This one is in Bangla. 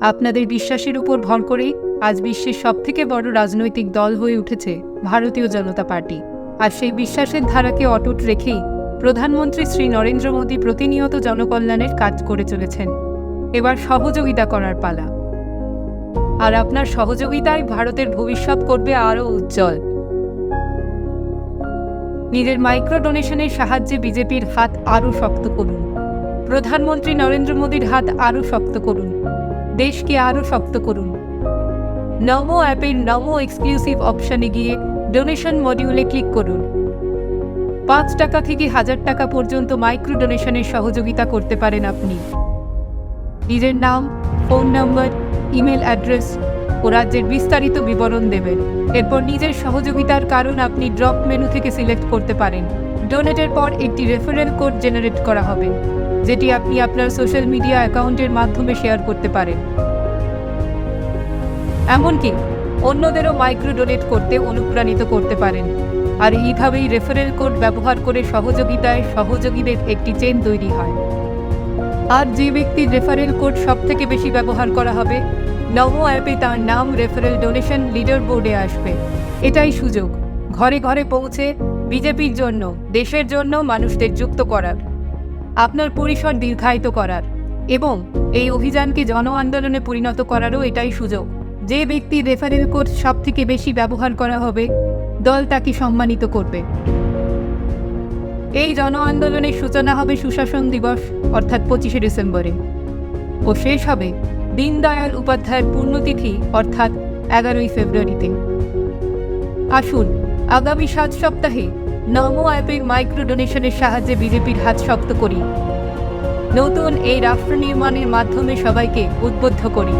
আপনাদের বিশ্বাসের উপর ভর করেই আজ বিশ্বের সবথেকে বড় রাজনৈতিক দল হয়ে উঠেছে ভারতীয় জনতা পার্টি। আর সেই বিশ্বাসের ধারাকে অটুট রেখেই প্রধানমন্ত্রী শ্রী নরেন্দ্র মোদী প্রতিনিয়ত জনকল্যাণের কাজ করে চলেছেন। এবার সহযোগিতা করার পালা। আর আপনার সহযোগিতায় ভারতের ভবিষ্যৎ করবে আরও উজ্জ্বল। নিজের মাইক্রো ডোনেশনের সাহায্যে বিজেপির হাত আরও শক্ত করুন। প্রধানমন্ত্রী নরেন্দ্র মোদীর হাত আরও শক্ত করুন। দেশকে আরও শক্ত করুন। নমো অ্যাপের নমো এক্সক্লুসিভ অপশনে গিয়ে ডোনেশন মডিউলে ক্লিক করুন। পাঁচ টাকা থেকে হাজার টাকা পর্যন্ত মাইক্রো ডোনেশনের সহযোগিতা করতে পারেন আপনি। নিজের নাম, ফোন নম্বর, ইমেল অ্যাড্রেস ও রাজ্যের বিস্তারিত বিবরণ দেবেন। এরপর নিজের সহযোগিতার কারণ আপনি ড্রপ মেনু থেকে সিলেক্ট করতে পারেন। ডোনেটের পর একটি রেফারেল কোড জেনারেট করা হবে, যেটি আপনি আপনার সোশ্যাল মিডিয়া অ্যাকাউন্টের মাধ্যমে শেয়ার করতে পারেন। এমনকি, অন্যদেরও মাইক্রো ডোনেট করতে অনুপ্রাণিত করতে পারেন। আর এইভাবেই রেফারেল কোড ব্যবহার করে সহযোগিতায় সহযোগীদের একটি চেন তৈরি হয়। আর যে ব্যক্তির রেফারেল কোড সব থেকে বেশি ব্যবহার করা হবে, নমো অ্যাপে তার নাম রেফারেল ডোনেশন লিডার বোর্ডে আসবে। এটাই সুযোগ। ঘরে ঘরে পৌঁছে বিজেপির জন্য, দেশের জন্য মানুষদের যুক্ত করার, আপনার পরিসর দীর্ঘায়িত করার এবং এই অভিযানকে জন আন্দোলনে পরিণত করারও এটাই সুযোগ। যে ব্যক্তির রেফারেল কোড সব থেকে বেশি ব্যবহার করা হবে, দল তাকে সম্মানিত করবে। এই জন আন্দোলনের সূচনা হবে সুশাসন দিবস, অর্থাৎ পঁচিশে ডিসেম্বরে। ও শেষ হবে দীনদয়াল উপাধ্যায়ের পূর্ণতিথি, অর্থাৎ এগারোই ফেব্রুয়ারিতে। আসুন আগামী সাত সপ্তাহে নমো অ্যাপের মাইক্রো ডোনেশনের সাহায্যে বিজেপির হাত শক্ত করি। নতুন এই রাষ্ট্র নির্মাণের মাধ্যমে সবাইকে উদ্বুদ্ধ করি।